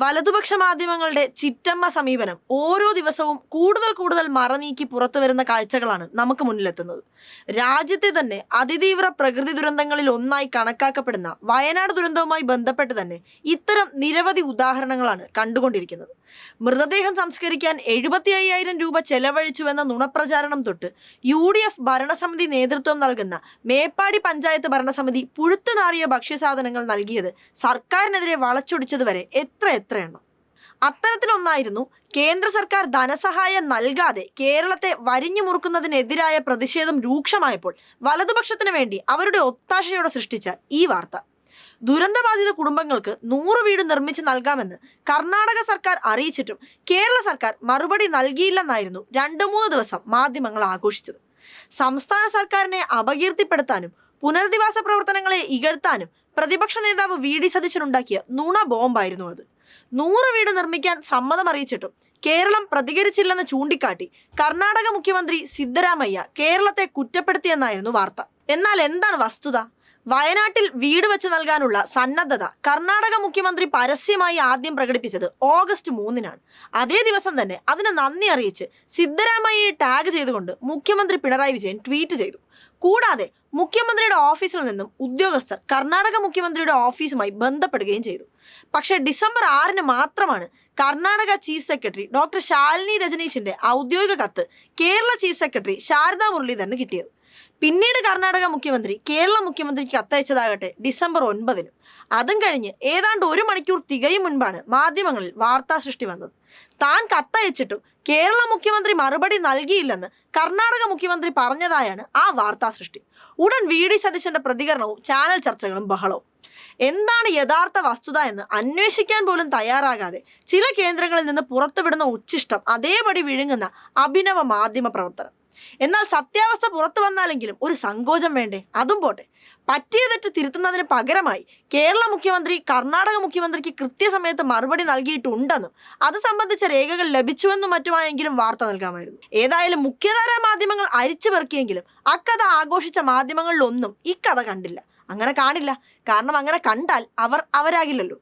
വലതുപക്ഷ മാധ്യമങ്ങളുടെ ചിറ്റമ്മ സമീപനം ഓരോ ദിവസവും കൂടുതൽ കൂടുതൽ മറനീക്കി പുറത്തു വരുന്ന കാഴ്ചകളാണ് നമുക്ക് മുന്നിലെത്തുന്നത്. രാജ്യത്തെ തന്നെ അതിതീവ്ര പ്രകൃതി ദുരന്തങ്ങളിൽ ഒന്നായി കണക്കാക്കപ്പെടുന്ന വയനാട് ദുരന്തവുമായി ബന്ധപ്പെട്ട് തന്നെ ഇത്തരം നിരവധി ഉദാഹരണങ്ങളാണ് കണ്ടുകൊണ്ടിരിക്കുന്നത്. മൃതദേഹം സംസ്കരിക്കാൻ എഴുപത്തി അയ്യായിരം രൂപ ചെലവഴിച്ചുവെന്ന നുണപ്രചാരണം തൊട്ട് യു ഡി എഫ് ഭരണസമിതി നേതൃത്വം നൽകുന്ന മേപ്പാടി പഞ്ചായത്ത് ഭരണസമിതി പുഴുത്തുനാറിയ ഭക്ഷ്യസാധനങ്ങൾ നൽകിയത് സർക്കാരിനെതിരെ വളച്ചൊടിച്ചത് വരെ എത്ര എത്രയെണ്ണം? അത്തരത്തിലൊന്നായിരുന്നു കേന്ദ്ര സർക്കാർ ധനസഹായം നൽകാതെ കേരളത്തെ വരിഞ്ഞു മുറുക്കുന്നതിനെതിരായ പ്രതിഷേധം രൂക്ഷമായപ്പോൾ വലതുപക്ഷത്തിന് വേണ്ടി അവരുടെ ഒത്താശയോടെ സൃഷ്ടിച്ച ഈ വാർത്ത. ദുരന്തബാധിത കുടുംബങ്ങൾക്ക് നൂറ് വീട് നിർമ്മിച്ച് നൽകാമെന്ന് കർണാടക സർക്കാർ അറിയിച്ചിട്ടും കേരള സർക്കാർ മറുപടി നൽകിയില്ലെന്നായിരുന്നു രണ്ടു മൂന്ന് ദിവസം മാധ്യമങ്ങൾ ആഘോഷിച്ചത്. സംസ്ഥാന സർക്കാരിനെ അപകീർത്തിപ്പെടുത്താനും പുനരധിവാസ പ്രവർത്തനങ്ങളെ ഇകഴ്ത്താനും പ്രതിപക്ഷ നേതാവ് വി ഡി സതീശനുണ്ടാക്കിയ നുണ ബോംബായിരുന്നു അത്. നൂറ് വീട് നിർമ്മിക്കാൻ സമ്മതം അറിയിച്ചിട്ടും കേരളം പ്രതികരിച്ചില്ലെന്ന് ചൂണ്ടിക്കാട്ടി കർണാടക മുഖ്യമന്ത്രി സിദ്ധരാമയ്യ കേരളത്തെ കുറ്റപ്പെടുത്തിയെന്നായിരുന്നു വാർത്ത. എന്നാൽ എന്താണ് വസ്തുത? വയനാട്ടിൽ വീട് വെച്ച് നൽകാനുള്ള സന്നദ്ധത കർണാടക മുഖ്യമന്ത്രി പരസ്യമായി ആദ്യം പ്രകടിപ്പിച്ചത് ഓഗസ്റ്റ് മൂന്നിനാണ്. അതേ ദിവസം തന്നെ അതിന് നന്ദി അറിയിച്ച് സിദ്ധരാമയ്യയെ ടാഗ് ചെയ്തുകൊണ്ട് മുഖ്യമന്ത്രി പിണറായി വിജയൻ ട്വീറ്റ് ചെയ്തു. കൂടാതെ മുഖ്യമന്ത്രിയുടെ ഓഫീസിൽ നിന്നും ഉദ്യോഗസ്ഥർ കർണാടക മുഖ്യമന്ത്രിയുടെ ഓഫീസുമായി ബന്ധപ്പെടുകയും ചെയ്തു. പക്ഷേ ഡിസംബർ ആറിന് മാത്രമാണ് Karnataka chief secretary doctor Shalini രജനീഷിന്റെ ഔദ്യോഗിക കത്ത് കേരള ചീഫ് സെക്രട്ടറി ശാരദാ മുരളീധരന് കിട്ടിയത്. പിന്നീട് കർണാടക മുഖ്യമന്ത്രി കേരള മുഖ്യമന്ത്രിക്ക് കത്തയച്ചതാകട്ടെ ഡിസംബർ ഒൻപതിനും. അതും കഴിഞ്ഞ് ഏതാണ്ട് ഒരു മണിക്കൂർ തികയും മുൻപാണ് മാധ്യമങ്ങളിൽ വാർത്താ സൃഷ്ടി വന്നത്. താൻ കത്തയച്ചിട്ടും കേരള മുഖ്യമന്ത്രി മറുപടി നൽകിയില്ലെന്ന് കർണാടക മുഖ്യമന്ത്രി പറഞ്ഞതായാണ് ആ വാർത്താ സൃഷ്ടി. ഉടൻ വി ഡി സതീശന്റെ പ്രതികരണവും ചാനൽ ചർച്ചകളും ബഹളവും. എന്താണ് യഥാർത്ഥ വസ്തുത എന്ന് അന്വേഷിക്കാൻ പോലും തയ്യാറാകാതെ ചില കേന്ദ്രങ്ങളിൽ നിന്ന് പുറത്തുവിടുന്ന ഉച്ഛിഷ്ടം അതേപടി വിഴുങ്ങുന്ന അഭിനവ മാധ്യമ പ്രവർത്തനം. എന്നാൽ സത്യാവസ്ഥ പുറത്തു വന്നാലെങ്കിലും ഒരു സങ്കോചം വേണ്ടേ? അതും പോട്ടെ. പറ്റിയ തെറ്റ് തിരുത്തുന്നതിന് പകരമായി കേരള മുഖ്യമന്ത്രി കർണാടക മുഖ്യമന്ത്രിക്ക് കൃത്യസമയത്ത് മറുപടി നൽകിയിട്ടുണ്ടെന്നും അത് സംബന്ധിച്ച രേഖകൾ ലഭിച്ചുവെന്നും മറ്റുമായെങ്കിലും വാർത്ത നൽകാമായിരുന്നു. ഏതായാലും മുഖ്യധാരാ മാധ്യമങ്ങൾ അരിച്ചു പെറുക്കിയെങ്കിലും അക്കഥ ആഘോഷിച്ച മാധ്യമങ്ങളിലൊന്നും ഇക്കഥ കണ്ടില്ല. അങ്ങനെ കാണില്ല. കാരണം അങ്ങനെ കണ്ടാൽ അവർ അവരാകില്ലല്ലോ.